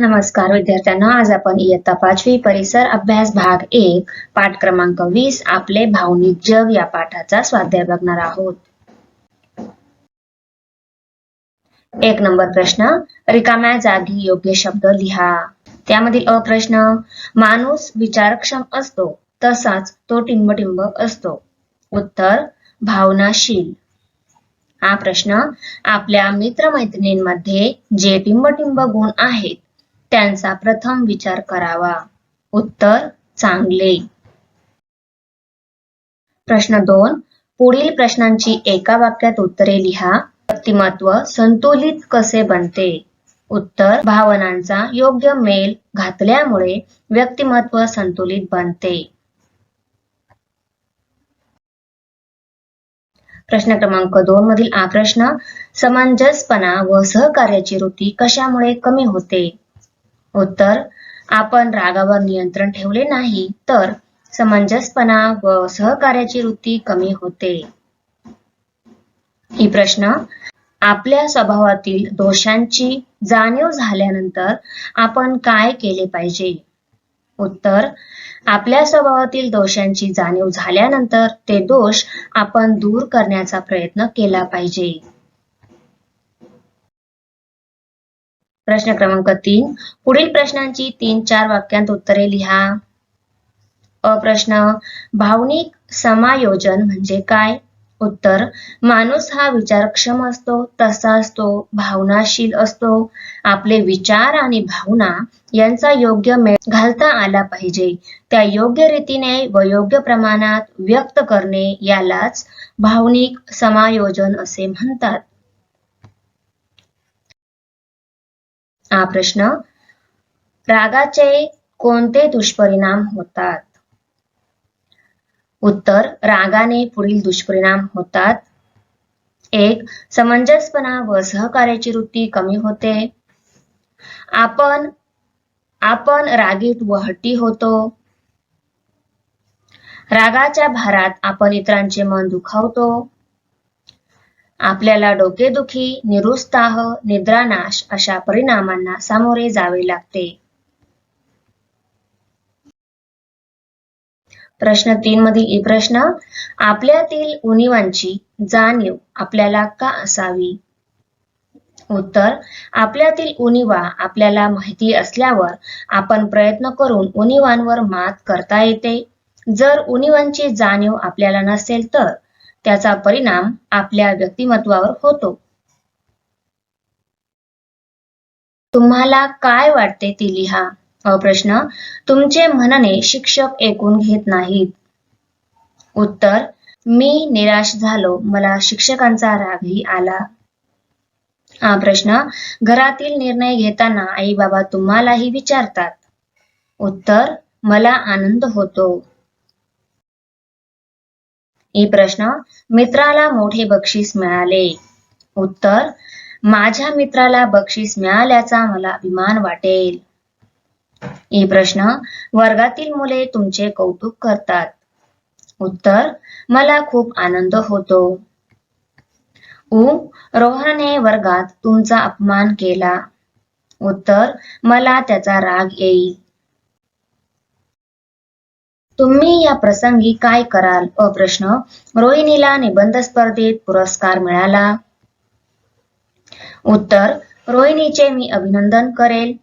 नमस्कार विद्यार्थ्यांना आज आपण इयत्ता पाचवी परिसर अभ्यास भाग एक पाठ क्रमांक वीस आपले भावनिक जग या पाठाचा स्वाध्याय बघणार आहोत. एक नंबर प्रश्न रिकाम्या जागी योग्य शब्द लिहा. त्यामधील अ प्रश्न माणूस विचारक्षम असतो तसाच तो टिंबटिंब असतो. उत्तर भावनाशील. हा प्रश्न आपल्या मित्रमैत्रिणींमध्ये जे टिंबटिंब गुण आहेत त्यांचा प्रथम विचार करावा. उत्तर चांगले. प्रश्न दोन. पुढील प्रश्नांची एका वाक्यात उत्तरे लिहा. व्यक्तिमत्व संतुलित कसे बनते? उत्तर भावनांचा योग्य मेल घातल्यामुळे व्यक्तिमत्व संतुलित बनते. प्रश्न क्रमांक दोन मधील हा प्रश्न समंजसपणा व सहकार्याची वृत्ती कशामुळे कमी होते? उत्तर आपण रागावर नियंत्रण ठेवले नाही तर समंजसपणा व सहकार्याची वृत्ती कमी होते. ही प्रश्न आपल्या स्वभावातील दोषांची जाणीव झाल्यानंतर आपण काय केले पाहिजे? उत्तर आपल्या स्वभावातील दोषांची जाणीव झाल्यानंतर ते दोष आपण दूर करण्याचा प्रयत्न केला पाहिजे. प्रश्न क्रमांक तीन. पुढील प्रश्नांची तीन चार वाक्यांत उत्तरे लिहा. अ प्रश्न भावनिक समायोजन म्हणजे काय? उत्तर माणूस हा विचारक्षम असतो तसा असतो भावनाशील असतो. आपले विचार आणि भावना यांचा योग्य मेळ घालता आला पाहिजे. त्या योग्य रीतीने व योग्य प्रमाणात व्यक्त करणे यालाच भावनिक समायोजन असे म्हणतात. हा प्रश्न. रागाचे कोणते दुष्परिणाम होतात? उत्तर रागाने पुढील दुष्परिणाम होतात. एक समंजसपणा व सहकार्याची वृत्ती कमी होते. आपण आपण रागीट व हट्टी होतो. रागाच्या भारात आपण इतरांचे मन दुखावतो. आपल्याला डोकेदुखी निरुत्साह निद्रानाश अशा परिणामांना सामोरे जावे लागते. प्रश्न तीन मधील ई प्रश्न आपल्यातील उणीवांची जाणीव आपल्याला का असावी? उत्तर आपल्यातील उणीवा आपल्याला माहिती असल्यावर आपण प्रयत्न करून उणीवांवर मात करता येते. जर उणीवांची जाणीव आपल्याला नसेल तर त्याचा परिणाम आपल्या व्यक्तिमत्वावर होतो. तुम्हाला काय वाटते ती लिहा? अ प्रश्न तुमचे म्हणणे शिक्षक ऐकून घेत नाहीत. उत्तर मी निराश झालो. मला शिक्षकांचा रागही आला. हा प्रश्न घरातील निर्णय घेताना आई बाबा तुम्हालाही विचारतात. उत्तर मला आनंद होतो. ही प्रश्न मित्राला मोठे बक्षीस मिळाले. उत्तर माझ्या मित्राला बक्षीस मिळाल्याचा मला अभिमान वाटेल. ही प्रश्न वर्गातील मुले तुमचे कौतुक करतात. उत्तर मला खूप आनंद होतो. उ रोहनने वर्गात तुमचा अपमान केला. उत्तर मला त्याचा राग येईल. तुम्ही या प्रसंगी काय कराल? अ प्रश्न. रोहिणीला निबंध स्पर्धेत पुरस्कार मिळाला. उत्तर रोहिणीचे मी अभिनंदन करेल.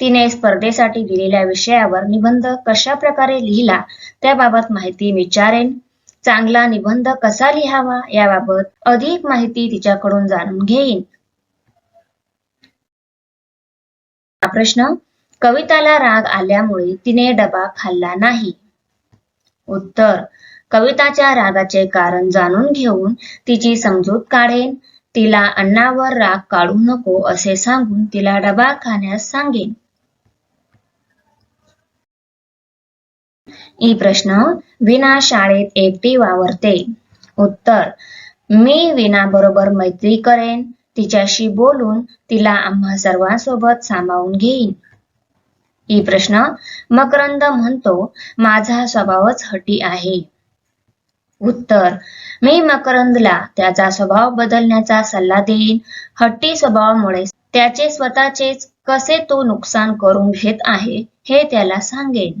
तिने स्पर्धेसाठी दिलेल्या विषयावर निबंध कशा प्रकारे लिहिला त्याबाबत माहिती विचारेन. चांगला निबंध कसा लिहावा याबाबत अधिक माहिती तिच्याकडून जाणून घेईन. प्रश्न. कविताला राग आल्यामुळे तिने डबा खाल्ला नाही. उत्तर. कविताच्या रागाचे कारण जाणून घेऊन तिची समजूत काढेन. तिला अन्नावर राग काढू नको असे सांगून तिला डबा खाण्यास सांगेन. ई प्रश्न विना शाळेत एकटी वावरते. उत्तर मी विना बरोबर मैत्री करेन. तिच्याशी बोलून तिला आम्हा सर्वांसोबत सामावून घेईन. ही प्रश्न मकरंद म्हणतो माझा स्वभावच हटी आहे. उत्तर मी मकरंदला त्याचा स्वभाव बदलण्याचा सल्ला देईन. हट्टी स्वभावामुळे त्याचे स्वतःचेच कसे तो नुकसान करून घेत आहे हे त्याला सांगेन.